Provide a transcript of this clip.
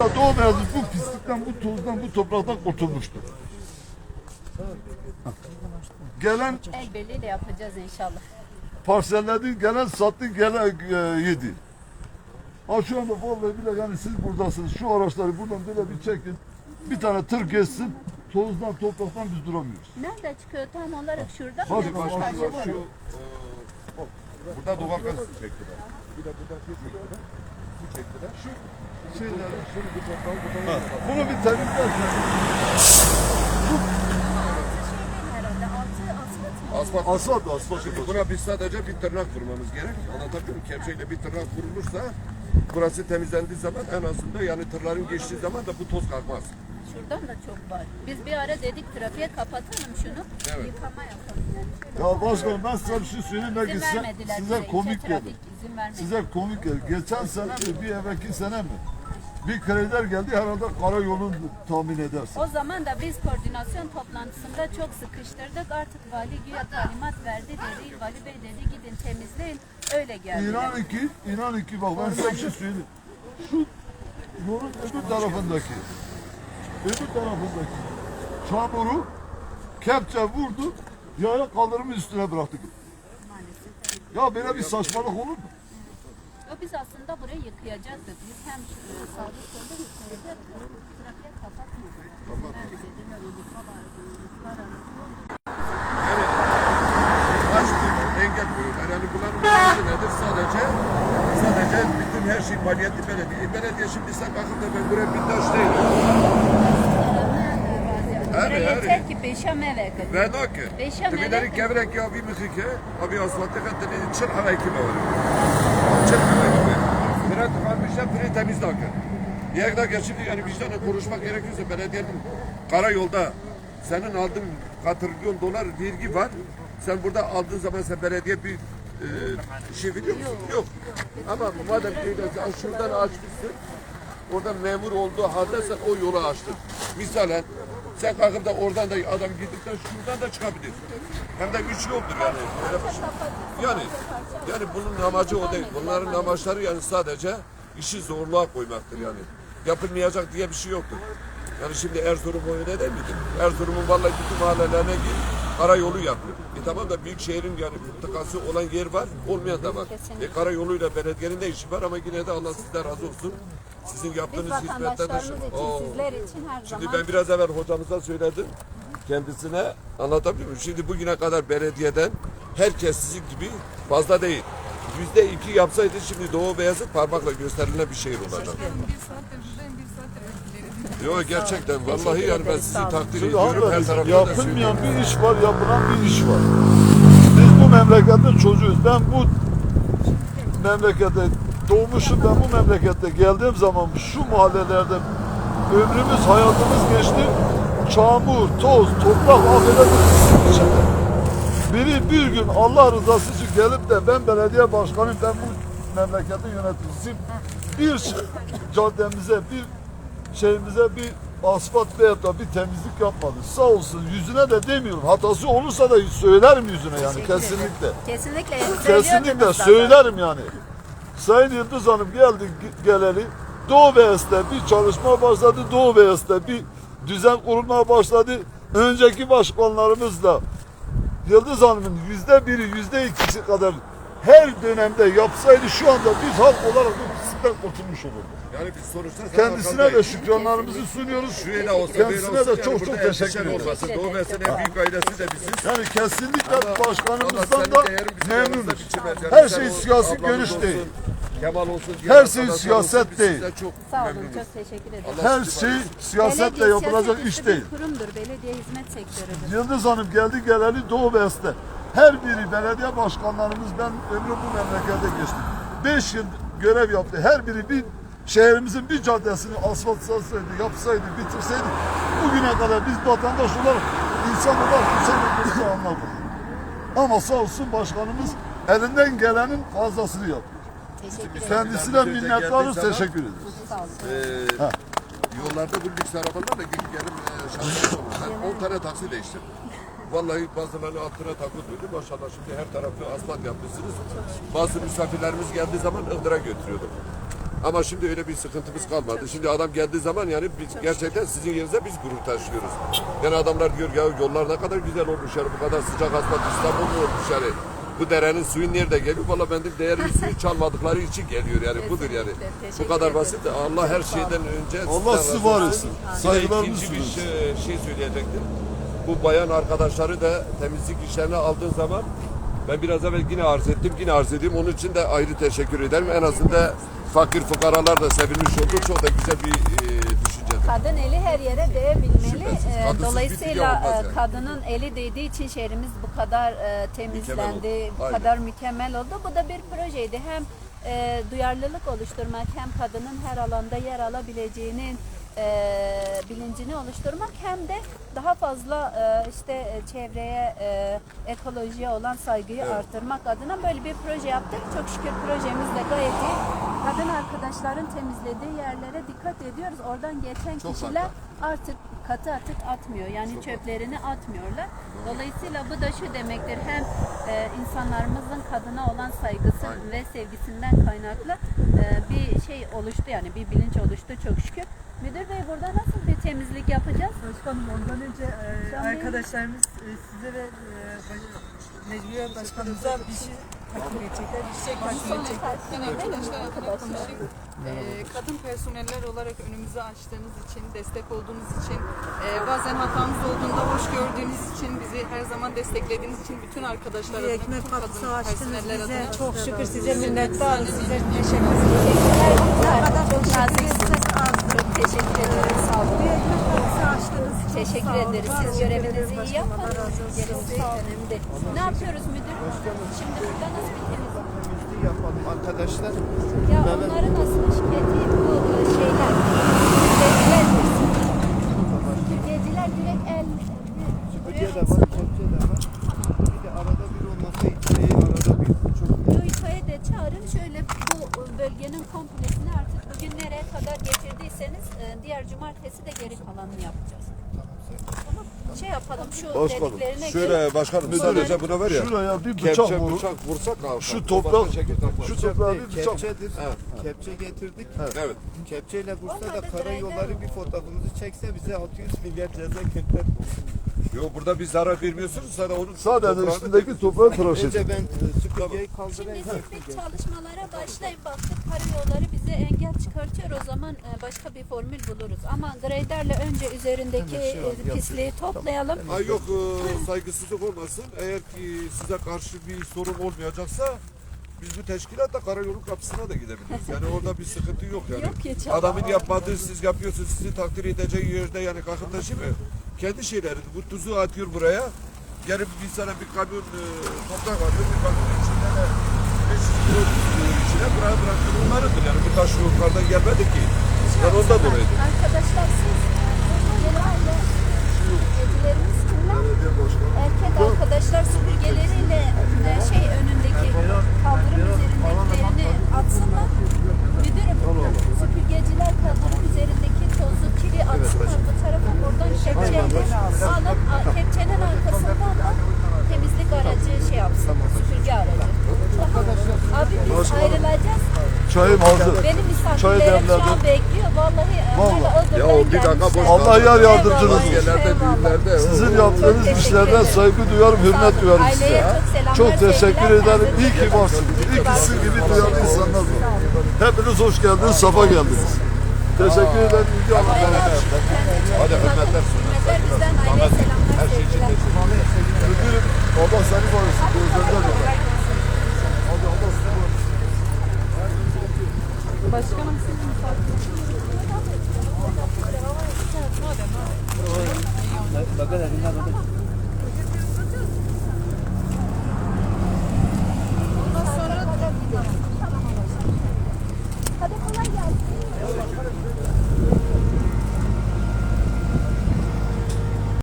Doğu Beyazıt bu pislikten, bu tozdan, bu topraktan kurtulmuştur. Gelen El birliğiyle yapacağız inşallah. parselledi, gelen sattı, gelen e, yedi. Ha şu anda vallahi bile yani siz buradasınız. Şu araçları buradan böyle bir çekin. Bir tane tır geçsin. Tozdan, topraktan biz duramıyoruz. Nerede çıkıyor tam olarak şurada mı? Hadi Yoksa bakalım. Şu, mı? e, burada doğal gaz çektiler. Bir de burada bir çektiler. Bu çektiler. Şu Şunu bir bunu bir temizlersen. Asfalt asfalt. Asfalt, asfalt. Şimdi buna biz sadece bir tırnak vurmamız gerek. Anlatabiliyor muyum? Kepçeyle bir tırnak vurulursa burası temizlendiği zaman en azından yani tırların geçtiği zaman da bu toz kalkmaz. Şuradan da çok var. Biz bir ara dedik trafiğe kapatalım şunu. Evet. Yıkama yapalım. Yani. Ya başkanım ben size bir şey söyleyeyim. Belki size, size komik gelir. Size komik gelir. Geçen sene mi, bir evvelki sene mi? Bir krediler geldi herhalde karayolunu tahmin edersin. O zaman da biz koordinasyon toplantısında çok sıkıştırdık. Artık vali güya talimat verdi dedi. Vali bey dedi gidin temizleyin. Öyle geldiler. İnan ki, inan ki bak ben size bir şey söyleyeyim. Şu yolun öbür tarafındaki, öbür tarafındaki çamuru kepçe vurdu, yaya kaldırımın üstüne bıraktı. Ya böyle bir saçmalık olur mu? Yo, biz aslında burayı yıkayacaktık. Biz hem e, sağda engel koyuyorlar. Yani bunların nedir? Sadece sadece bütün her şey maliyetli belediye. E, belediye şimdi sen kalkıp da ben buraya bindaş değilim. Buraya Hadi, yeter ki beşam eve kadar. O ki. Beşam bir müzike. Abi asfaltta katını çıl hava ekibi var. Çıl hava. Bire tıkanmışlar, biri temiz dakika. Diğer dakika şimdi yani vicdanla konuşmak gerekirse belediyenin karayolda senin aldığın katrilyon dolar vergi var. Sen burada aldığın zaman sen belediye bir e, şey veriyor musun? Yok. Ama madem sen şuradan açmışsın. Orada memur olduğu halde sen o yolu açtın. Misalen sen kalkıp da oradan da adam gidip şuradan da çıkabilir. Hem de üç yoldur yani. Şey. Yani yani bunun amacı o değil. Bunların amaçları yani sadece işi zorluğa koymaktır yani. Yapılmayacak diye bir şey yoktur. Yani şimdi Erzurum öyle değil miydi? Erzurum'un vallahi bütün mahallelerine gir, karayolu yapıyor. E tamam da büyük şehrin yani tıkası olan yer var, olmayan da var. E karayoluyla belediyenin de işi var ama yine de Allah sizden razı olsun. Sizin Biz yaptığınız hizmetler vatandaşlarımız de için, Oo. sizler için her Şimdi zaman ben biraz evvel hocamıza söyledim. Kendisine anlatabiliyor muyum? Şimdi bugüne kadar belediyeden herkes sizin gibi fazla değil. Yüzde iki yapsaydı şimdi Doğu Beyazıt parmakla gösterilen bir şehir olacak. Yok gerçekten vallahi yani ben sizi takdir ediyorum. Her tarafta da yapılmayan söylüyorum. bir iş var, yapılan bir iş var. Biz bu memleketin çocuğuyuz. Ben bu memlekete doğmuşum, ben bu memlekette geldiğim zaman şu mahallelerde ömrümüz, hayatımız geçti. Çamur, toz, toprak, affedersiniz içinde. Biri bir gün Allah rızası için gelip de ben belediye başkanıyım, ben bu memleketin yöneticisiyim. Bir caddemize, bir şeyimize bir asfalt veyahut da bir temizlik yapmadı. Sağ olsun yüzüne de demiyorum. Hatası olursa da söylerim yüzüne yani kesinlikle. Kesinlikle. Kesinlikle söylerim yani. Sayın Yıldız Hanım geldi ge- geleli Doğu Beyazıt'ta bir çalışma başladı. Doğu Beyazıt'ta bir düzen kurulmaya başladı. Önceki başkanlarımızla Yıldız Hanım'ın yüzde biri, yüzde ikisi kadar her dönemde yapsaydı şu anda biz halk olarak bu pislikten kurtulmuş olurduk. Yani biz sonuçta Kendisine de şükranlarımızı sunuyoruz. Şöyle olsa Kendisine de çok çok teşekkür olmasın. Doğu en büyük ailesi de biziz. Yani kesinlikle başkanımızdan da memnunuz. Yani Her şey siyasi görüş değil. Kemal olsun. Her şey arkadaşlar siyaset olsun, biz değil. sizden çok Sağ olun, memnunuz. çok teşekkür ederim. Allah Her sizi şey var. siyasetle Belediye yapılacak siyaset iş dışı değil. Bir kurumdur, belediye hizmet sektörüdür. Yıldız Hanım geldi geleli Doğu Beyazıt'ta. Her biri belediye başkanlarımız ben ömrüm bu memlekette geçtim. Beş yıl görev yaptı. Her biri bir şehrimizin bir caddesini asfaltlasaydı, yapsaydı, bitirseydi bugüne kadar biz vatandaş olarak, insan olarak olduğumuzu anladık. Ama sağ olsun başkanımız elinden gelenin fazlasını yapıyor. Teşekkür ederim. Kendisine Bize minnettarız, geldiği zaman- teşekkür ederiz. Sağ olun. Ee, yollarda bu lüks arabalarla gidip gelip e, oldu. Ben 10 tane taksi değiştim. Vallahi bazılarını altına takılıyordu. Maşallah şimdi her tarafı asfalt yapmışsınız. Bazı misafirlerimiz geldiği zaman Iğdır'a götürüyordum. Ama şimdi öyle bir sıkıntımız kalmadı. Şimdi adam geldiği zaman yani biz gerçekten sizin yerinize biz gurur taşıyoruz. Yani adamlar diyor ya yollar ne kadar güzel olmuş yani bu kadar sıcak asfalt İstanbul mu olmuş yani. Bu derenin suyu nerede geliyor? Valla ben de değerli suyu çalmadıkları için geliyor yani budur yani. Kesinlikle. Bu kadar basit. Allah her şeyden önce Allah sizi var etsin. Saygılarımı ikinci bir sunuyoruz. şey, şey söyleyecektim. Bu bayan arkadaşları da temizlik işlerine aldığın zaman ben biraz evvel yine arz ettim, yine arz edeyim. Onun için de ayrı teşekkür ederim. En azından fakir fukaralar da sevinmiş oldu. Çok da güzel bir e, düşüncedir. Kadın eli her yere değebilmeli. Şüphesiz. Kadınsız bir Dolayısıyla dünya olmaz e, yani. kadının eli değdiği için şehrimiz bu kadar e, temizlendi, oldu. bu Aynen. kadar mükemmel oldu. Bu da bir projeydi. Hem e, duyarlılık oluşturmak, hem kadının her alanda yer alabileceğinin e, bilincini oluşturmak hem de daha fazla e, işte e, çevreye, e, ekolojiye olan saygıyı artırmak adına böyle bir proje yaptık. Çok şükür projemiz de gayet iyi. Kadın arkadaşların temizlediği yerlere dikkat ediyoruz. Oradan geçen Çok kişiler artık katı atık atmıyor. Yani çöplerini atmıyorlar. Dolayısıyla bu da şu demektir. Hem e, insanlarımızın kadına olan saygısı ve sevgisinden kaynaklı e, bir şey oluştu yani bir bilinç oluştu çok şükür. Müdür Bey burada nasıl bir temizlik yapacağız? Başkanım ondan önce e, Can Bey. arkadaşlarımız e, size ve e, baş- Necmiye Başkanımıza bir şey takdim edecekler. Bir çiçek takdim edecekler. Ben arkadaşlar adına konuşayım. Ee, kadın personeller olarak önümüzü açtığınız için, destek olduğunuz için, e, bazen hatamız olduğunda hoş gördüğünüz için, bizi her zaman desteklediğiniz için bütün arkadaşlar adına, ekmek kapısı kadın açtınız personeller bize. adına Çok şükür size minnettarız. Size teşekkür ederiz. Teşekkürler. Çok naziksiniz. Teşekkür ederiz. Sağ olun. Bir ekmek kapısı açtınız. Çok Teşekkür sağ olun. ederiz. Siz görevinizi iyi yapın. Gerisi önemli. Ne yapıyoruz müdür? Şimdi burada nasıl temizlik? yapalım arkadaşlar. Ya onların aslında şikayeti bu e, şeyler. Süpürgeciler. Süpürgeciler direkt el Süpürge de var, kepçe de var. Bir de arada bir olması itfaiye arada bir. Çok iyi. Yoyfa'ya de çağırın şöyle bölgenin komplesini artık bugün nereye kadar getirdiyseniz e, diğer cumartesi de geri kalanını yapacağız. Tamam. Şey yapalım şu Başkanım, dediklerine Şöyle başkanım sadece buna var ya. Şuraya bir bıçak Kepçe vurun. bıçak vursak kalkar. Şu toprak, kalkmaz. şu toprağa bir bıçak. Kepçedir. Kepçe getirdik. Evet. Kepçeyle vursa da karayolları bir fotoğrafımızı çekse bize 600 milyar ceza kökler. Yok burada bir zarar vermiyorsunuz. Sadece onun Sadece toprağını- üstündeki toprağı tıraş edin. Önce ben e, süpürgeyi Şimdi kaldırayım. bir çalışmalara başlayın. Baktık karayolları bize engel çıkartıyor. O zaman e, başka bir formül buluruz. Ama graderle önce üzerindeki e, pisliği toplayalım. Ay yok e, saygısızlık olmasın. Eğer ki size karşı bir sorun olmayacaksa biz bu teşkilatla karayolu kapısına da gidebiliriz. Yani orada bir sıkıntı yok yani. Yok ki canım. Adamın yapmadığı siz yapıyorsunuz sizi takdir edeceği yerde yani kalkıp da mi? Kendi şeyleri bu tuzu atıyor buraya. Yani bir sana bir kamyon e, toprak atıyor bir kamyon içinde de 500 kilo içine buraya bıraktı onlarındır yani bu taş yukarıdan gelmedi ki. Ben ondan dolayı. Arkadaşlar siz? Erkek arkadaşlar süpürgeleriyle e, şey önündeki kaldırım üzerindekilerini atsınlar. Müdürüm süpürgeciler kaldırım üzerindeki tozu kiri atsınlar bu tarafa buradan kepçeyle alıp a- kepçenin arkasından da temizlik aracı şey yapsın süpürge aracı. Tamam. Abi biz ayrılacağız. Çayım hazır. Benim Çay misafirlerim şu an demledim. bekliyor. Vallahi onlarla Iğdır'dan Ya o bir dakika boş Allah yar yardımcınız olsun. Yerlerde düğünlerde. Sizin yaptığınız teşekkür işlerden ederim. saygı duyarım, hürmet duyarım Aileye size. çok selamlar, Çok teşekkür sevgiler. ederim. İyi ki varsınız. İyi ki sizin gibi duyarlı insanlar var. Hepiniz hoş geldiniz, safa geldiniz. Teşekkür ederim. İyi Allah'a Hadi hürmetler. Hürmetler bizden aileye selamlar, Her şey için Müdürüm, Allah seni korusun. Gözlerinden öper. Hadi Allah sizi korusun. Başkanım siz misafir.